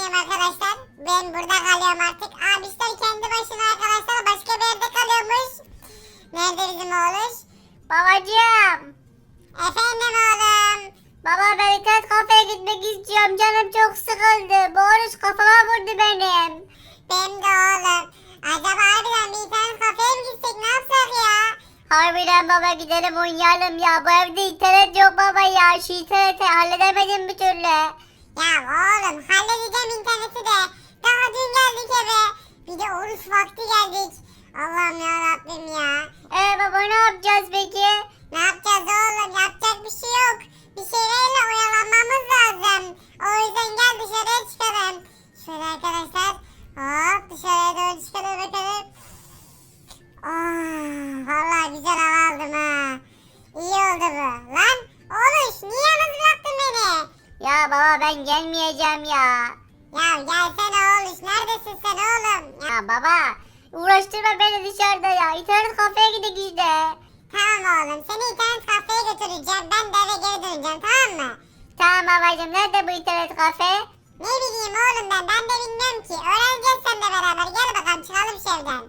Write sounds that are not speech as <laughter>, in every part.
evindeyim arkadaşlar. Ben burada kalıyorum artık. Abişler kendi başına arkadaşlar başka bir yerde kalıyormuş. Nerede bizim oğluş? Babacığım. Efendim oğlum. Baba ben internet kafeye gitmek istiyorum. Canım çok sıkıldı. Bu oruç kafama vurdu benim. Benim de oğlum. Acaba harbiden bir internet kafeye mi gitsek ne yapsak ya? Harbiden baba gidelim oynayalım ya. Bu evde internet yok baba ya. Şu interneti halledemedim bir türlü. Ya oğlum halledeceğim interneti de. Daha dün geldik eve. Bir de oruç vakti geldik. Allah'ım ya Rabbim ya. Ee baba ne yapacağız peki? Ne yapacağız oğlum? Yapacak bir şey yok. Bir şeylerle oyalanmamız lazım. O yüzden gel dışarıya çıkalım. Şöyle arkadaşlar. Hop dışarıya doğru çıkalım bakalım. Oh, vallahi güzel hava aldım ha. İyi oldu bu. Lan oğlum niye yalnız bıraktın beni? Ya baba ben gelmeyeceğim ya. Ya gelsene oğlum. Neredesin sen oğlum? Ya, Ya baba uğraştırma beni dışarıda ya. İnternet kafeye gidek işte. tamam oğlum. Seni internet kafeye götüreceğim. Ben de eve geri döneceğim tamam mı? Tamam babacığım nerede bu internet kafe? Ne bileyim oğlum ben. Ben de bilmiyorum ki. Öğreneceğiz seninle beraber. Gel bakalım çıkalım şu evden.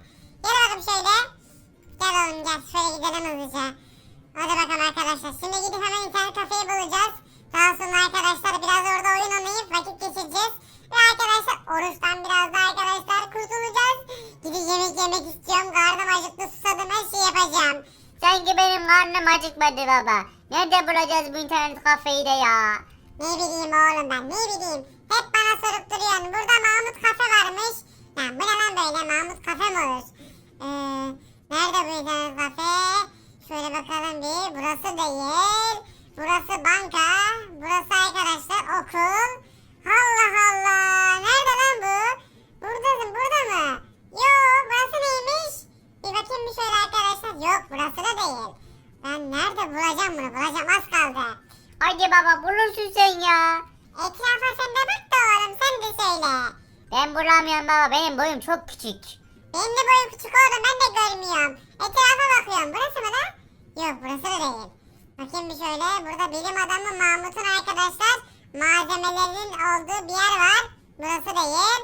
Gel bakalım şöyle. Gel oğlum gel. Şöyle gidelim hızlıca. Hadi bakalım arkadaşlar. Şimdi gidip hemen internet kafeyi bulacağız. Daha sonra arkadaşlar biraz orada oyun oynayıp vakit geçireceğiz. Ve arkadaşlar oruçtan biraz da arkadaşlar kurtulacağız. Gidip yemek yemek istiyorum. Karnım acıktı susadım her şeyi yapacağım. Sanki benim karnım acıkmadı baba. Nerede bulacağız bu internet kafeyi de ya? Ne bileyim oğlum ben ne bileyim. Hep bana sorup duruyorsun. Burada Mahmut kafe varmış. Ya bu ne lan böyle Mahmut kafe mi olur? Ee, nerede bu internet kafe? Şöyle bakalım bir. Burası değil. Burası banka. Burası arkadaşlar okul. Allah Allah. Nerede lan bu? Buradasın burada mı? Yo burası neymiş? Bir bakayım bir şöyle arkadaşlar. Yok burası da değil. Ben nerede bulacağım bunu? Bulacağım az kaldı. Hadi baba bulursun sen ya. Etrafa sen de bak da oğlum sen de söyle. Ben bulamıyorum baba benim boyum çok küçük. Benim de boyum küçük oğlum ben de görmüyorum. Etrafa bakıyorum. Burası mı lan? Yok burası da değil. Bakayım bir şöyle. Burada bilim adamı Mahmut'un arkadaşlar malzemelerinin olduğu bir yer var. Burası değil.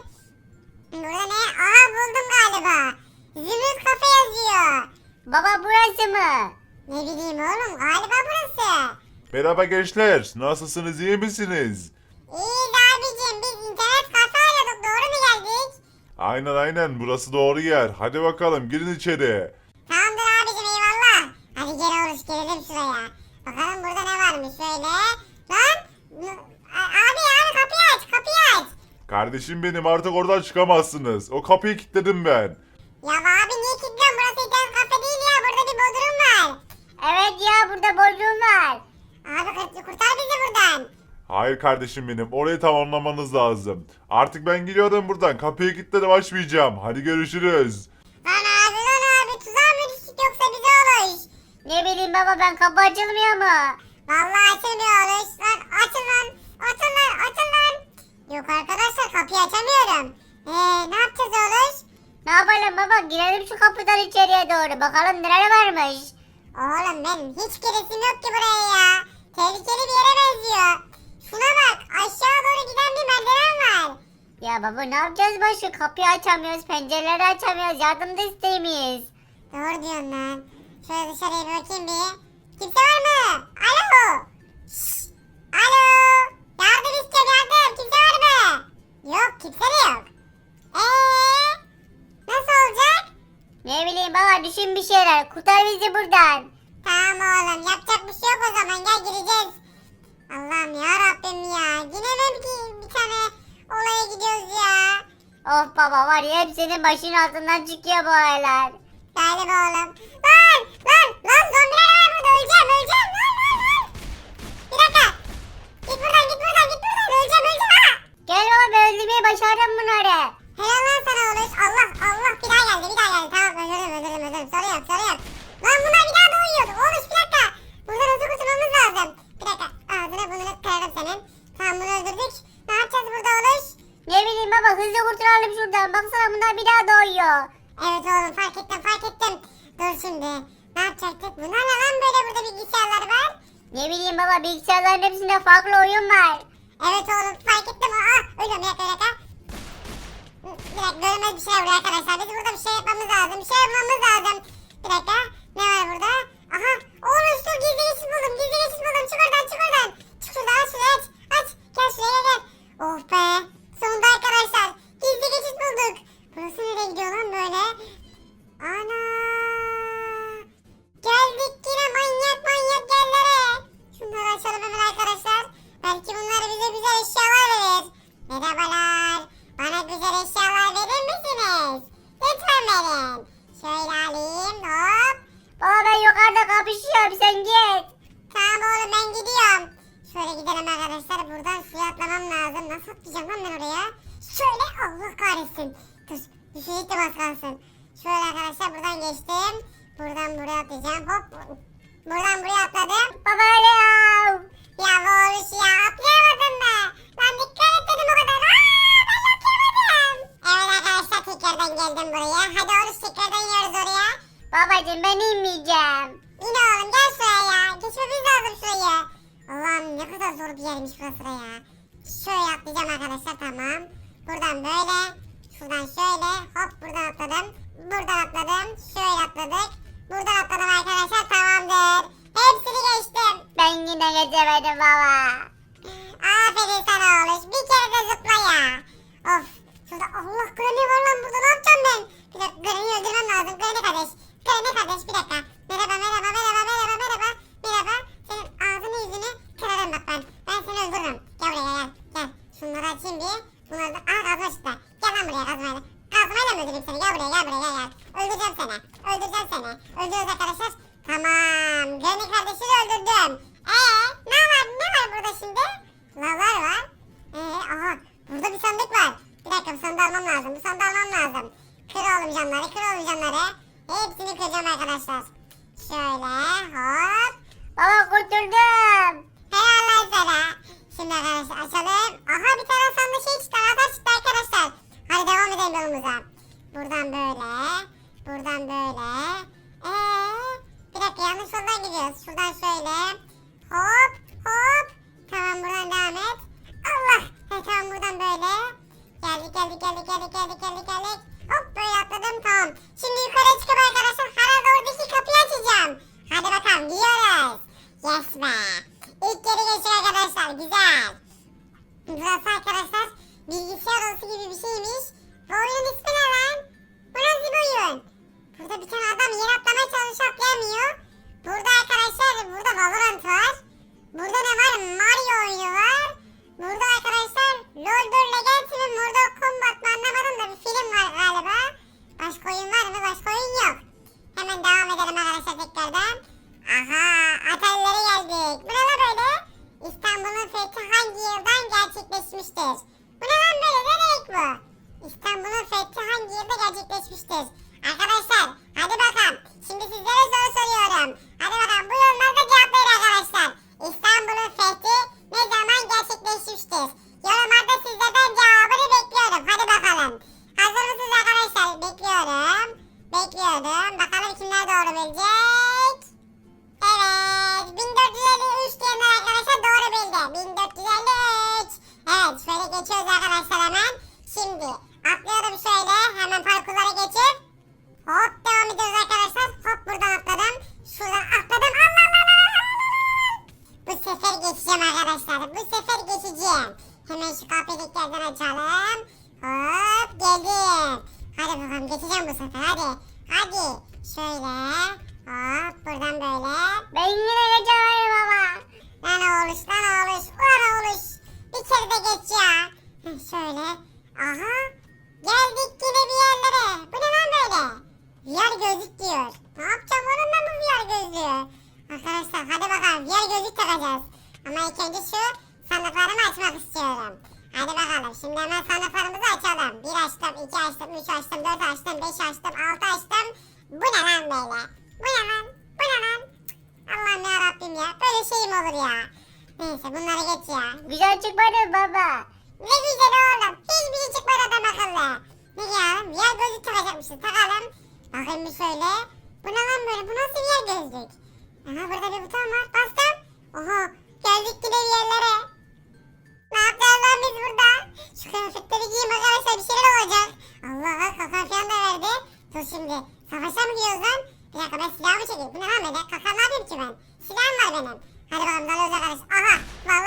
Burada ne? Aha buldum galiba. Zümrüt kafe yazıyor. Baba burası mı? Ne bileyim oğlum galiba burası. Merhaba gençler. Nasılsınız? iyi misiniz? İyi de abicim biz internet kafe aradık doğru mu geldik? Aynen aynen. Burası doğru yer. Hadi bakalım girin içeri. Tamamdır abicim eyvallah. Hadi gel oruç gelelim şuraya. Bakalım burada ne varmış şöyle. Lan n- a- abi abi kapıyı aç kapıyı aç. Kardeşim benim artık oradan çıkamazsınız. O kapıyı kilitledim ben. Ya abi niye kilitliyorsun burası internet kafe değil ya burada bir bodrum var. Evet ya burada boyum var. Abi kurt- kurtar bizi buradan. Hayır kardeşim benim. Orayı tamamlamanız lazım. Artık ben gidiyorum buradan. Kapıyı kilitledim açmayacağım. Hadi görüşürüz. Lan abi lan abi tuzağa mı düştük yoksa bize oluş. Ne bileyim baba ben kapı açılmıyor mu? Vallahi açılmıyor oluş. Lan açın lan açın lan açın lan. Yok arkadaşlar kapıyı açamıyorum. Eee ne yapacağız oluş? Ne yapalım baba girelim şu kapıdan içeriye doğru bakalım neler varmış. Oğlum benim hiç giresim yok ki buraya ya. Tehlikeli bir yere benziyor. Şuna bak aşağı doğru giden bir merdiven var. Ya baba ne yapacağız bak şu kapıyı açamıyoruz pencereleri açamıyoruz yardım da isteyemeyiz. Doğru diyorsun lan. Şöyle dışarıya bir bakayım bir. Kimse var mı? Alo. Şşş. Alo. Yardım. Yok kimse de yok. Eee? Nasıl olacak? Ne bileyim baba düşün bir şeyler kurtar bizi buradan. Tamam oğlum yapacak bir şey yok o zaman gel gireceğiz. Allah'ım ya Rabbim ya. Yine mi bir, bir tane olaya gidiyoruz ya? Of baba var ya hepsinin başının altından çıkıyor bu olaylar. Galiba oğlum. Lan lan lan zombiler var burada öleceğim öleceğim lan lan lan. Bir dakika. Git buradan git buradan git buradan öleceğim öleceğim. Gel ben öldürmeyi başardım bunları. Helal lan sana oğlum. Allah Allah bir daha geldi bir daha geldi. Tamam öldürdüm. Sorun yok sorun yok. Lan bunlar bir daha doğuyor. Oğlum bir dakika. Buradan hızlı kurtulmamız lazım. Bir dakika. Ağzını burnunu kırarım senin. Tamam bunu öldürdük. Ne yapacağız burada oğlum? Ne bileyim baba hızlı kurtulalım şuradan baksana bunlar bir daha doğuyor. Evet oğlum fark ettim fark ettim. Dur şimdi. Ne yapacaktık? Bunlar ne lan böyle burada bilgisayarlar var? Ne bileyim baba bilgisayarların hepsinde farklı oyun var. Evet oğlum fark ölüyorum bir dakika bir dakika. Bir dakika görünmez bir şey vuruyor arkadaşlar. Biz burada bir şey yapmamız lazım. Bir şey yapmamız lazım. Kapışıyorum sen git. Tamam oğlum ben gidiyorum. Şöyle gidelim arkadaşlar. Buradan suya atlamam lazım. Nasıl atlayacağım lan ben oraya? Şöyle Allah kahretsin. Dur. Düşecek de bas kalsın. Şöyle arkadaşlar buradan geçtim. Buradan buraya atlayacağım. Hop. Buradan buraya atladım. Baba öyle ya. Ya oğluş ya atlayamadım be. Lan dikkat et dedim o kadar. Aa, ben atlayamadım. Evet arkadaşlar tekrardan geldim buraya. Hadi oğluş tekrardan yiyoruz oraya. Babacım ben inmeyeceğim. Yine oğlum gel şuraya ya. Geçmemiz lazım şurayı. Allah'ım ne kadar zor bir yermiş burası da ya. Şöyle atlayacağım arkadaşlar tamam. Buradan böyle. Şuradan şöyle. Hop buradan atladım. Buradan atladım. Şöyle atladık. Buradan atladım arkadaşlar tamamdır. Hepsini geçtim. Ben yine geçemedim baba. Aferin sana oğluş. Bir kere de zıpla ya. Of. Şurada Allah Granny var lan burada ne yapacağım ben? Bir dakika Granny'i öldürmem lazım. Granny kardeş. Granny kardeş bir dakika. Merhaba merhaba Yes be. İlk geri geçiyor arkadaşlar güzel. Burası arkadaşlar bilgisayar odası gibi bir şeymiş. Bu oyunun ismi ne lan? Bu nasıl bir oyun? Burada bir tane adam yere atlamaya çalışıyor atlayamıyor. Burada arkadaşlar burada Valorant var. Burada ne var? Mario oyunu var. Burada arkadaşlar LoL'dur Legacy mi Mortal Kombat mı anlamadım da bir film var galiba. Başka oyun var mı? Başka oyun yok. Hemen devam edelim arkadaşlar tekrardan. Aha otellere geldik. Bu ne lan böyle? İstanbul'un fethi hangi yıldan gerçekleşmiştir? Bu ne lan böyle? Ne demek bu? İstanbul'un fethi hangi yılda gerçekleşmiştir? Arkadaşlar hadi bakalım. Şimdi sizlere soru soruyorum. Hadi bakalım bu yorumlarda cevaplayın arkadaşlar. İstanbul'un fethi ne zaman gerçekleşmiştir? Yorumlarda sizlerden cevabını bekliyorum. Hadi bakalım. Hazır mısınız arkadaşlar? Bekliyorum. Bekliyorum. Bakalım kimler doğru bilecek? Şöyle. Aha. Geldik yine bir yerlere. Bu ne lan böyle? VR gözlük diyor. Ne yapacağım oğlum ben bu VR gözlüğü? Arkadaşlar hadi bakalım VR gözlük takacağız. Ama ilk önce şu sandıklarımı açmak istiyorum. Hadi bakalım şimdi hemen sandıklarımızı açalım. Bir açtım, iki açtım, üç açtım, dört açtım, beş açtım, altı açtım. Bu ne lan böyle? Bu ne lan? Bu ne lan? Allah'ım ya Rabbim ya. Böyle şey mi olur ya? Neyse bunları geç ya. Güzel çıkmadı baba. Ne güzel oğlum. Hiçbir şey çıkmadı adam akıllı. Ne giyelim? Yer gözlük takacakmışız. Takalım. Bakayım bir şöyle. Bu ne lan böyle? Bu nasıl bir yer gözlük? Aha burada bir buton var. Bastım. Oho. Geldik yine bir yerlere. Ne yapacağız lan biz burada? Şu kıyafetleri giyeyim arkadaşlar. Bir şeyler olacak. Allah Allah. Kakan falan da verdi. Dur şimdi. Savaşa mı gidiyoruz lan? Bir dakika ben silahımı çekeyim. Bu ne lan böyle? Kakan ne yapayım ki ben? Silahım var benim. Hadi bakalım dalıyoruz arkadaşlar. Aha. Vallahi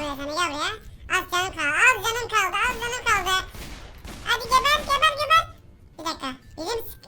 buraya sana gel buraya. Az canım kaldı az canım kaldı az canım kaldı. Hadi geber geber geber. Bir dakika. Bizim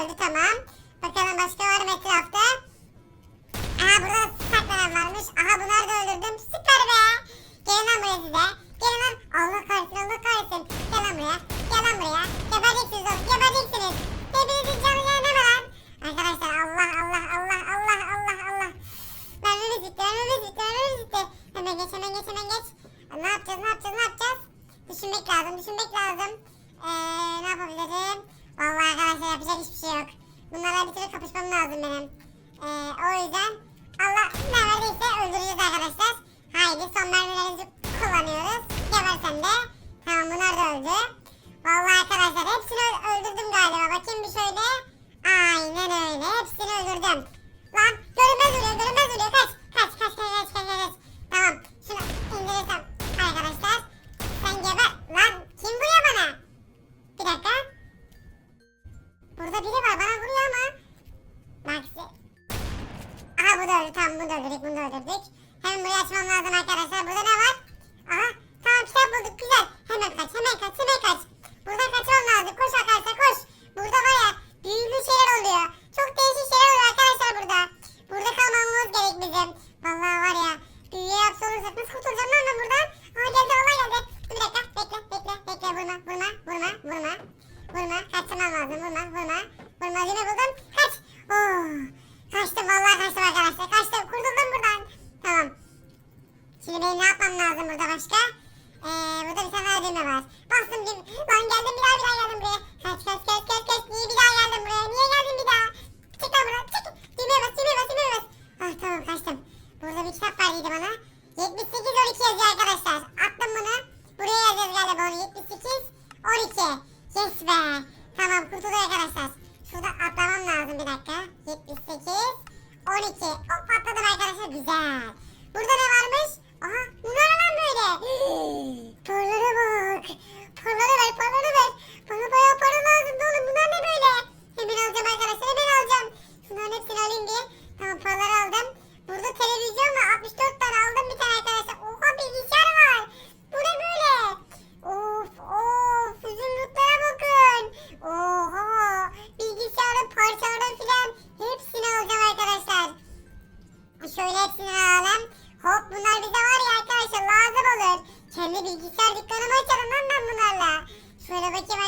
öldü tamam. Bakalım başka var mı etrafta? Aha burada saklanan varmış. Aha bunları da öldürdüm. Süper be. Gelin lan buraya size. Gelin lan. Allah kahretsin Allah kahretsin. Gel lan buraya. Gel lan buraya. Gebereceksiniz oğlum. Gebereceksiniz. Hepinizin canı mı lan? Arkadaşlar Allah Allah Allah Allah Allah Allah. Mermimiz bitti. Mermimiz bitti. Mermimiz bitti. Hemen geç hemen geç hemen geç. Ne yapacağız ne yapacağız ne yapacağız? Düşünmek lazım düşünmek lazım. Eee ne yapabilirim? Vallahi arkadaşlar yapacak hiçbir şey yok. Bunlarla bir türlü kapışmam lazım benim. Eee o yüzden Allah ne verdiyse öldüreceğiz arkadaşlar. Haydi son mermilerimizi kullanıyoruz. Geber sen de. Tamam bunlar da öldü. Vallahi arkadaşlar hepsini öldürdüm galiba. Bakayım bir şöyle. Aynen öyle. Hepsini öldürdüm. Lan görünmez vuruyor görünmez vuruyor. Kaç kaç kaç kaç kaç kaç kaç. Tamam şunu indirirsem arkadaşlar. Sen geber. Lan kim vuruyor bana? Bir dakika. Burada biri var bana vuruyor ama. Maxi. Aha bu da öldü tamam bunu da öldürdük bunu da öldürdük. Hemen burayı açmam lazım arkadaşlar. Burada ne var? Aha tamam kitap bulduk güzel. Hemen kaç hemen kaç hemen kaç. Buradan kaçmam lazım. Koş arkadaşlar koş. Burada var ya büyülü şeyler oluyor. Çok değişik şeyler oluyor arkadaşlar burada. Burada kalmamız gerek bizim. Vallahi var ya büyüye yapsa olursak nasıl kurtulacağım lan ben buradan? Aa geldi vallahi geldi. Dur bir dakika bekle bekle bekle vurma vurma vurma vurma. Vurma kaçmam lazım vurma vurma. Vurma yine buldum. Kaç. 78 12. Hop atladım arkadaşlar. Güzel. Burada ne varmış? Aha bunlar lan böyle? <gasps> Paralara bak. Paraları ver paraları ver. Bana bayağı para lazım oğlum. Bunlar ne böyle? Hemen alacağım arkadaşlar hemen alacağım. Şunların hepsini alayım bir. Tamam paraları aldım. Burada televizyon var. 64 tane aldım bir tane arkadaşlar. Oha bilgisayar var. Bu ne böyle? Bilgisayar dükkanımı açarım lan ben bunlarla. Şöyle bakayım